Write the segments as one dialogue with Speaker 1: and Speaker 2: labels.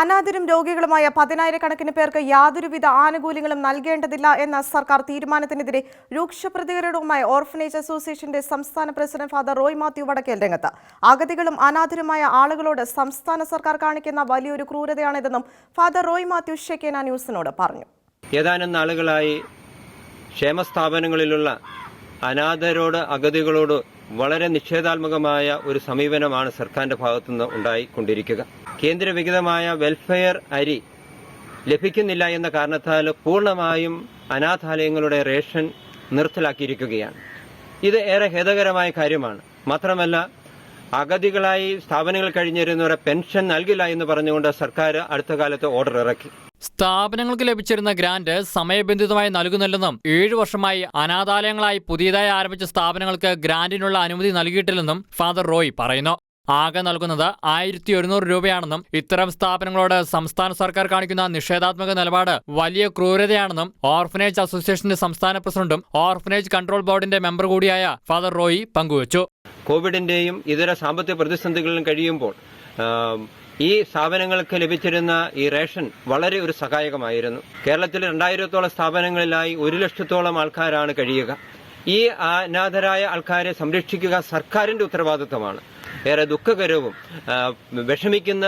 Speaker 1: അനാഥരും രോഗികളുമായ പതിനായിരക്കണക്കിന് പേർക്ക് യാതൊരുവിധ ആനുകൂല്യങ്ങളും നൽകേണ്ടതില്ല എന്ന സർക്കാർ തീരുമാനത്തിനെതിരെ രൂക്ഷ പ്രതികരണവുമായി ഓർഫനേജ് അസോസിയേഷന്റെ സംസ്ഥാന പ്രസിഡന്റ് ഫാദർ റോയ് മാത്യു വടക്കേൽ രംഗത്ത്. അഗതികളും അനാഥരുമായ ആളുകളോട് സംസ്ഥാന സർക്കാർ കാണിക്കുന്ന വലിയൊരു ക്രൂരതയാണിതെന്നും ഫാദർ റോയ് മാത്യു ഷെക്കേന ന്യൂസിനോട് പറഞ്ഞു.
Speaker 2: ഏതാനും നാളുകളായി ക്ഷേമസ്ഥാപനങ്ങളിലുള്ള അനാഥരോട് അഗതികളോട് വളരെ നിഷേധാത്മകമായ ഒരു സമീപനമാണ് സർക്കാരിന്റെ ഭാഗത്തുനിന്ന് ഉണ്ടായിക്കൊണ്ടിരിക്കുക. കേന്ദ്രവിഹിതമായ വെൽഫെയർ അരി ലഭിക്കുന്നില്ല എന്ന കാരണത്താൽ പൂർണമായും അനാഥാലയങ്ങളുടെ റേഷൻ നിർത്തലാക്കിയിരിക്കുകയാണ്. ഇത് ഏറെ ഖേദകരമായ കാര്യമാണ്. മാത്രമല്ല അഗതികളായി സ്ഥാപനങ്ങൾ കഴിഞ്ഞിരുന്നവരെ പെൻഷൻ നൽകില്ല എന്ന് പറഞ്ഞുകൊണ്ട് സർക്കാർ അടുത്ത കാലത്ത് ഓർഡർ ഇറക്കി.
Speaker 3: സ്ഥാപനങ്ങൾക്ക് ലഭിച്ചിരുന്ന ഗ്രാന്റ് സമയബന്ധിതമായി നൽകുന്നില്ലെന്നും ഏഴു വർഷമായി അനാഥാലയങ്ങളായി പുതിയതായി ആരംഭിച്ച സ്ഥാപനങ്ങൾക്ക് ഗ്രാന്റിനുള്ള അനുമതി നൽകിയിട്ടില്ലെന്നും ഫാദർ റോയ് പറയുന്നു. ആകെ നൽകുന്നത് ആയിരത്തി ഒരുന്നൂറ് രൂപയാണെന്നും ഇത്തരം സ്ഥാപനങ്ങളോട് സംസ്ഥാന സർക്കാർ കാണിക്കുന്ന നിഷേധാത്മക നിലപാട് വലിയ ക്രൂരതയാണെന്നും ഓർഫനേജ് അസോസിയേഷന്റെ സംസ്ഥാന പ്രസിഡന്റും ഓർഫനേജ് കൺട്രോൾ ബോർഡിന്റെ മെമ്പർ കൂടിയായ ഫാദർ റോയി പങ്കുവച്ചു.
Speaker 2: കോവിഡിന്റെയും ഇതര സാമ്പത്തിക പ്രതിസന്ധികളിലും കഴിയുമ്പോൾ ഈ സ്ഥാപനങ്ങൾക്ക് ലഭിച്ചിരുന്ന ഈ റേഷൻ വളരെ ഒരു സഹായകമായിരുന്നു. കേരളത്തിൽ രണ്ടായിരത്തോളം സ്ഥാപനങ്ങളിലായി ഒരു ലക്ഷത്തോളം ആൾക്കാരാണ് കഴിയുക. ഈ അനാഥരായ ആൾക്കാരെ സംരക്ഷിക്കുക സർക്കാരിന്റെ ഉത്തരവാദിത്തമാണ് ഏറെ ദുഃഖകരവും വിഷമിക്കുന്ന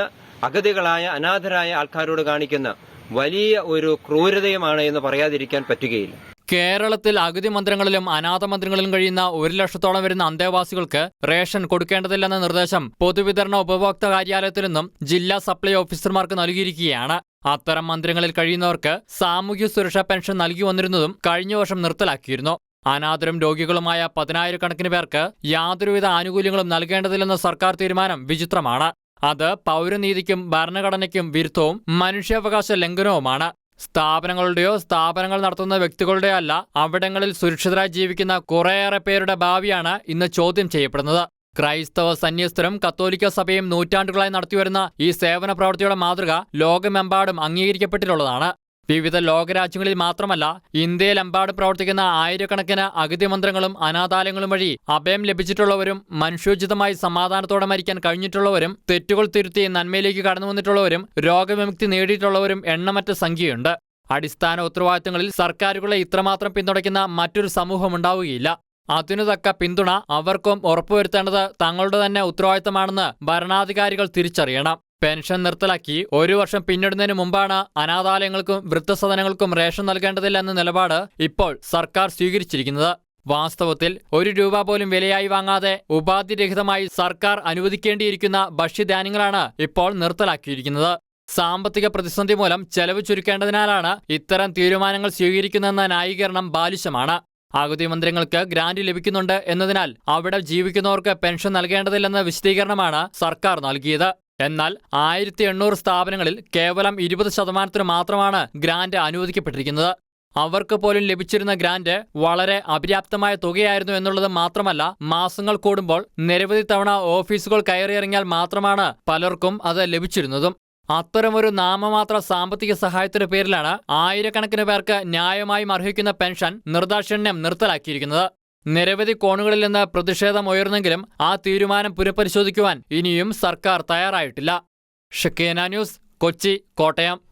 Speaker 2: അഗതികളായ അനാഥരായ ആൾക്കാരോട് കാണിക്കുന്ന വലിയ ഒരു ക്രൂരതയുമാണ് എന്ന് പറയാതിരിക്കാൻ പറ്റുകയില്ല.
Speaker 3: കേരളത്തിൽ അഗതി മന്ദിരങ്ങളിലും അനാഥ മന്ദിരങ്ങളിലും കഴിയുന്ന ഒരു ലക്ഷത്തോളം വരുന്ന അന്തേവാസികൾക്ക് റേഷൻ കൊടുക്കേണ്ടതില്ലെന്ന നിർദ്ദേശം പൊതുവിതരണ ഉപഭോക്തൃ കാര്യാലയത്തിൽ നിന്നും ജില്ലാ സപ്ലൈ ഓഫീസർമാർക്ക് നൽകിയിരിക്കുകയാണ്. അത്തരം മന്ദിരങ്ങളിൽ കഴിയുന്നവർക്ക് സാമൂഹ്യ സുരക്ഷാ പെൻഷൻ നൽകി വന്നിരുന്നതും കഴിഞ്ഞ വർഷം നിർത്തലാക്കിയിരുന്നു. അനാഥരും രോഗികളുമായ പതിനായിരക്കണക്കിന് പേർക്ക് യാതൊരുവിധ ആനുകൂല്യങ്ങളും നൽകേണ്ടതില്ലെന്ന സർക്കാർ തീരുമാനം വിചിത്രമാണ്. അത് പൗരനീതിക്കും ഭരണഘടനയ്ക്കും വിരുദ്ധവും മനുഷ്യാവകാശ ലംഘനവുമാണ്. സ്ഥാപനങ്ങളുടെയോ സ്ഥാപനങ്ങൾ നടത്തുന്ന വ്യക്തികളുടെയോ അല്ല അവിടങ്ങളിൽ സുരക്ഷിതരായി ജീവിക്കുന്ന കുറേയേറെ പേരുടെ ഭാവിയാണ് ഇന്ന് ചോദ്യം ചെയ്യപ്പെടുന്നത്. ക്രൈസ്തവ സന്യസ്തരും കത്തോലിക്ക സഭയും നൂറ്റാണ്ടുകളായി നടത്തിവരുന്ന ഈ സേവന പ്രവൃത്തിയുടെ മാതൃക ലോകമെമ്പാടും അംഗീകരിക്കപ്പെട്ടിട്ടുള്ളതാണ്. വിവിധ ലോകരാജ്യങ്ങളിൽ മാത്രമല്ല ഇന്ത്യയിലെമ്പാടും പ്രവർത്തിക്കുന്ന ആയിരക്കണക്കിന് അഗതി മന്ത്രങ്ങളും അനാഥാലയങ്ങളും വഴി അഭയം ലഭിച്ചിട്ടുള്ളവരും മനുഷ്യോചിതമായി സമാധാനത്തോടെ മരിക്കാൻ കഴിഞ്ഞിട്ടുള്ളവരും തെറ്റുകൾ തിരുത്തി നന്മയിലേക്ക് കടന്നു വന്നിട്ടുള്ളവരും രോഗവിമുക്തി നേടിയിട്ടുള്ളവരും എണ്ണമറ്റ സംഖ്യയുണ്ട്. അടിസ്ഥാന ഉത്തരവാദിത്തങ്ങളിൽ സർക്കാരുകളെ ഇത്രമാത്രം പിന്തുണയ്ക്കുന്ന മറ്റൊരു സമൂഹം ഉണ്ടാവുകയില്ല. അതിനു തക്ക പിന്തുണ അവർക്കും ഉറപ്പുവരുത്തേണ്ടത് തങ്ങളുടെ തന്നെ ഉത്തരവാദിത്തമാണെന്ന് ഭരണാധികാരികൾ തിരിച്ചറിയണം. പെൻഷൻ നിർത്തലാക്കി ഒരു വർഷം പിന്നിടുന്നതിന് മുമ്പാണ് അനാഥാലയങ്ങൾക്കും വൃദ്ധസദനങ്ങൾക്കും റേഷൻ നൽകേണ്ടതില്ല എന്ന നിലപാട് ഇപ്പോൾ സർക്കാർ സ്വീകരിച്ചിരിക്കുന്നത്. വാസ്തവത്തിൽ ഒരു രൂപ പോലും വിലയായി വാങ്ങാതെ ഉപാധിരഹിതമായി സർക്കാർ അനുവദിക്കേണ്ടിയിരിക്കുന്ന ഭക്ഷ്യധാന്യങ്ങളാണ് ഇപ്പോൾ നിർത്തലാക്കിയിരിക്കുന്നത്. സാമ്പത്തിക പ്രതിസന്ധി മൂലം ചെലവ് ചുരുക്കേണ്ടതിനാലാണ് ഇത്തരം തീരുമാനങ്ങൾ സ്വീകരിക്കുന്നതെന്ന ന്യായീകരണം ബാലിശമാണ്. ആകുതി മന്ദിരങ്ങൾക്ക് ഗ്രാന്റ് ലഭിക്കുന്നുണ്ട് എന്നതിനാൽ അവിടെ ജീവിക്കുന്നവർക്ക് പെൻഷൻ നൽകേണ്ടതില്ലെന്ന വിശദീകരണമാണ് സർക്കാർ നൽകിയത്. എന്നാൽ ആയിരത്തി എണ്ണൂറ് സ്ഥാപനങ്ങളിൽ കേവലം ഇരുപത് ശതമാനത്തിന് മാത്രമാണ് ഗ്രാന്റ് അനുവദിക്കപ്പെട്ടിരിക്കുന്നത്. അവർക്ക് പോലും ലഭിച്ചിരുന്ന ഗ്രാന്റ് വളരെ അപര്യാപ്തമായ തുകയായിരുന്നു എന്നുള്ളത് മാത്രമല്ല മാസങ്ങൾ കൂടുമ്പോൾ നിരവധി തവണ ഓഫീസുകൾ കയറിയിറങ്ങിയാൽ മാത്രമാണ് പലർക്കും അത് ലഭിച്ചിരുന്നതും. അത്തരമൊരു നാമമാത്ര സാമ്പത്തിക സഹായത്തിന്റെ പേരിലാണ് ആയിരക്കണക്കിന് പേർക്ക് ന്യായമായും അർഹിക്കുന്ന പെൻഷൻ നിർദാക്ഷിണ്യം നിർത്തലാക്കിയിരിക്കുന്നത്. നിരവധി കോണുകളിൽ നിന്ന് പ്രതിഷേധം ഉയർന്നെങ്കിലും ആ തീരുമാനം പുനഃപരിശോധിക്കുവാൻ ഇനിയും സർക്കാർ തയ്യാറായിട്ടില്ല. ഷക്കേന ന്യൂസ് കൊച്ചി കോട്ടയം.